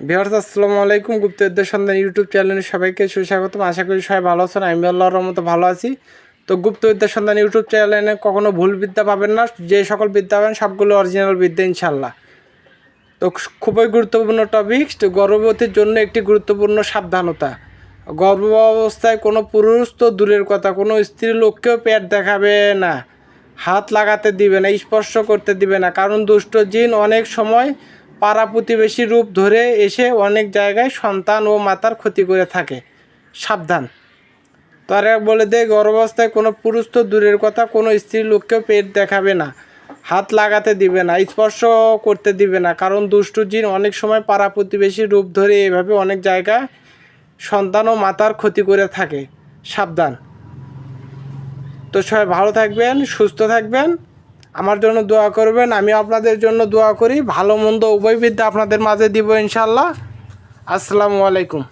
বিহার আসসালামু আলাইকুম। গুপ্তবিদ্যার সন্ধান ইউটিউব চ্যানেলে সবাইকে সুস্বাগতম। আশা করি সবাই ভালো আছেন, আমি আল্লাহর মতো ভালো আছি। তো গুপ্তবিদ্যার সন্ধান ইউটিউব চ্যানেলে কখনো ভুল বিদ্যা পাবেন না, যে সকল বিদ্যা পাবেন সবগুলো অরিজিনাল বিদ্যা ইনশাল্লাহ তো খুবই গুরুত্বপূর্ণ টপিক গর্ভবতীর জন্য একটি গুরুত্বপূর্ণ সাবধানতা। গর্ভ অবস্থায় কোনো পুরুষ তো দূরের কথা, কোনো স্ত্রী লোককেও পেট দেখাবে না, হাত লাগাতে দিবে না, স্পর্শ করতে দিবে না। কারণ দুষ্ট জিন অনেক সময় পাড়া প্রতিবেশী রূপ ধরে এসে অনেক জায়গায় সন্তান ও মাতার ক্ষতি করে থাকে। সাবধান। তারা বলে দেয়, গর্ভাবস্থায় কোনো পুরুষ তো দূরের কথা, কোনো স্ত্রী লোককেও পেট দেখাবে না, হাত লাগাতে দিবে না স্পর্শ করতে দিবে না। কারণ দুষ্টু জিন অনেক সময় পাড়া প্রতিবেশী রূপ ধরে এভাবে অনেক জায়গায় সন্তান ও মাতার ক্ষতি করে থাকে। সাবধান। তো সবাই ভালো থাকবেন, সুস্থ থাকবেন। আমার জন্য দোয়া করবেন আমি আপনাদের জন্য দোয়া করি। ভালো মন্দ উভয় বিদ্যা আপনাদের মাঝে দিব ইনশাল্লাহ আসসালামু আলাইকুম।